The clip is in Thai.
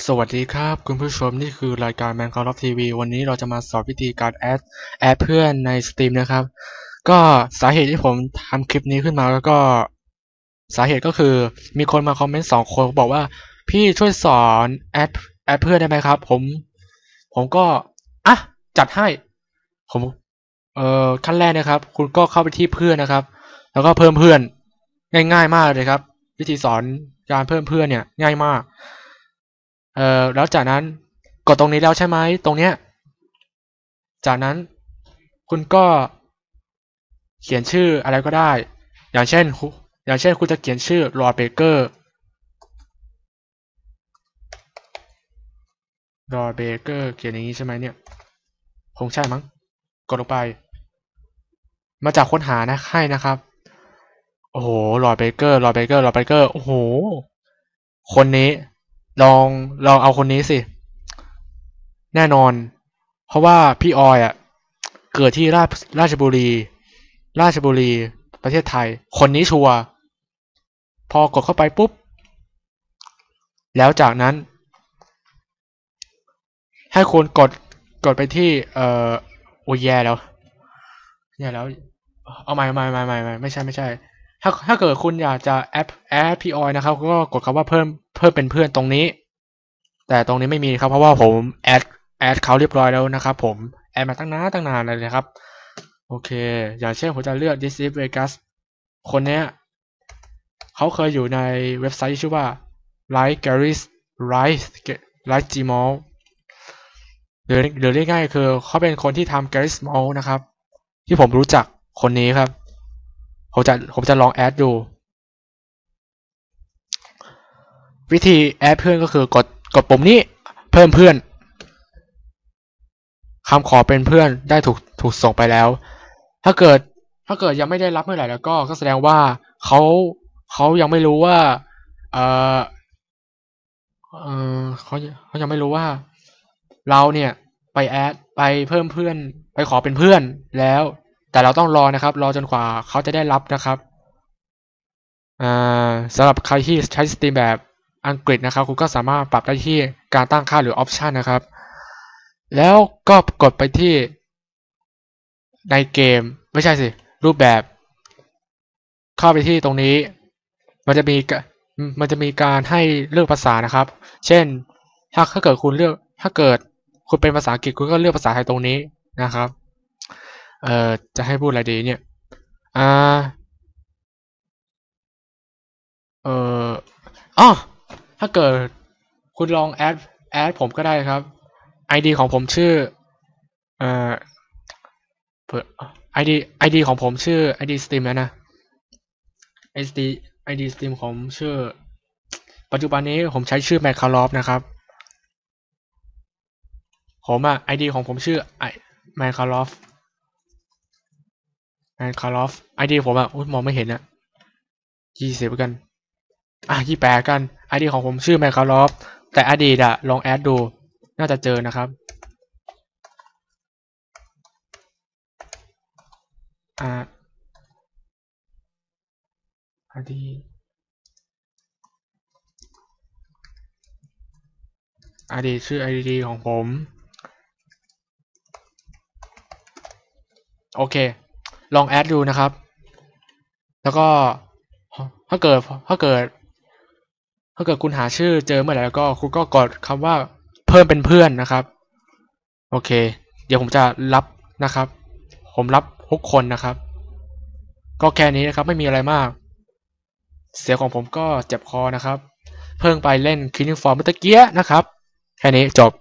สวัสดีครับคุณผู้ชมนี่คือรายการ Man c a l of TV วันนี้เราจะมาสอนวิธีการแอดแอดเพื่อนใน Steam นะครับ ก็สาเหตุที่ผมทำคลิปนี้ขึ้นมาแล้วก็ สาเหตุก็คือมีคนมาคอมเมนต์สองคนบอกว่า พี่ช่วยสอนแอดแอดเพื่อนได้ไหมครับ ผม ผมก็อะจัดให้ ผมเอ่อขั้นแรกนะครับ คุณก็เข้าไปที่เพื่อนนะครับ แล้วก็เพิ่มเพื่อน ง่าย ๆ มากเลยครับ วิธีสอนการเพิ่มเพื่อนเนี่ย ง่ายมาก เอ่อแล้วจากนั้นกดตรงนี้แล้วใช่ไหมตรงเนี้ย จากนั้นคุณก็เขียนชื่ออะไรก็ได้ อย่างเช่น อย่างเช่นคุณจะเขียนชื่อลอร์ดเบเกอร์ลอร์ดเบเกอร์เขียนอย่างนี้ใช่ไหมเนี่ยคงใช่มั้ง กดลงไป มาจากค้นหานะให้นะครับ โอ้โหลอร์ดเบเกอร์ลอร์ดเบเกอร์ลอร์ดเบเกอร์โอ้โห คนนี้ ลองลองเอาคนนี้สิ แน่นอน เพราะว่าพี่ออยอะ เกิดที่ราชราชบุรี ราชบุรี ประเทศไทย คนนี้ชัวร์พอกดเข้าไปปุ๊บ แล้วจากนั้น ให้คุณกดกดไปที่ เอ่อโอ้ยแย่แล้วแย่แล้ว เอาใหม่ใหม่ใหม่ใหม่ใหม่ไม่ใช่ไม่ใช่ ถ้าถ้าเกิดคุณอยากจะแอดแอดพี่ออยนะครับ ก็กดคำว่าเพิ่มเพิ่มเป็นเพื่อนตรงนี้ แต่ตรงนี้ไม่มีครับเพราะว่าผมแอดแอดเขาเรียบร้อยแล้วนะครับ ผมแอดมาตั้งนานตั้งนานเลยนะครับ โอเค อย่างเช่นผมจะเลือก This is Vegas คนเนี้ยเขาเคยอยู่ในเว็บไซต์ที่ชื่อว่า Like Gary's Right Like Gmail หรือหรือเรียกง่ายๆคือเขาเป็นคนที่ทำ Gary's Mall นะครับ ที่ผมรู้จักคนนี้ครับ ผมจะผมจะลองแอดดู วิธีแอดเพื่อนก็คือกดกดปุ่มนี้เพิ่มเพื่อนคำขอเป็นเพื่อนได้ถูกถูกส่งไปแล้ว ถ้าเกิดถ้าเกิดยังไม่ได้รับเมื่อไหร่แล้วก็ก็แสดงว่าเขาเขายังไม่รู้ว่า เออเออเขาเขายังไม่รู้ว่า เราเนี่ยไปแอดไปเพิ่มเพื่อน ไปขอเป็นเพื่อนแล้ว แต่เราต้องรอนะครับ รอจนกว่าเขาจะได้รับนะครับสำหรับใครที่ใช้สตรีมแบบอังกฤษนะครับ คุณก็สามารถปรับได้ที่การตั้งค่าหรือออปชันนะครับ แล้วก็กดไปที่ในเกมไม่ใช่สิ รูปแบบ เข้าไปที่ตรงนี้ มันจะมีมันจะมีการให้เลือกภาษานะครับ เช่น ถ้าเกิดคุณเลือกถ้าเกิดคุณเป็นภาษาอังกฤษคุณก็เลือกภาษาไทยตรงนี้นะครับ เอ่อจะให้พูดอะไรดีเนี่ย อ่า เอ่ออ๋อถ้าเกิดคุณลองแอดแอดผมก็ได้ครับ ID ของผมชื่อ เอ่อเผื่อ ID ID ของผมชื่อ ID Steam แล้วนะ ID ID Steam ของชื่อ ปัจจุบันนี้ผมใช้ชื่อ m a c a l o f นะครับ ผมอะ ID ของผมชื่อ m a c a l o f m a c a l o f ID ผมอะอุ้ยมองไม่เห็นอะยี่สิบกัน อะยี่แปดกัน ID ของผมชื่อ m a c a l o f แต่อดีตอะลองแอดดู น่าจะเจอนะครับ อ่าอดีตอดีตชื่อ ID ของผม โอเค ลองแอดดูนะครับ แล้วก็ถ้าเกิดถ้าเกิด ถ้าเกิดคุณหาชื่อเจอเมื่อไหร่แล้วก็คุณก็กดคำว่าเพิ่มเป็นเพื่อนนะครับ โอเค เดี๋ยวผมจะรับนะครับ ผมรับทุกคนนะครับ ก็แค่นี้นะครับไม่มีอะไรมาก เสียงของผมก็เจ็บคอนะครับ เพิ่งไปเล่นคินิฟอร์มเมื่อกี้นะครับ แค่นี้จบ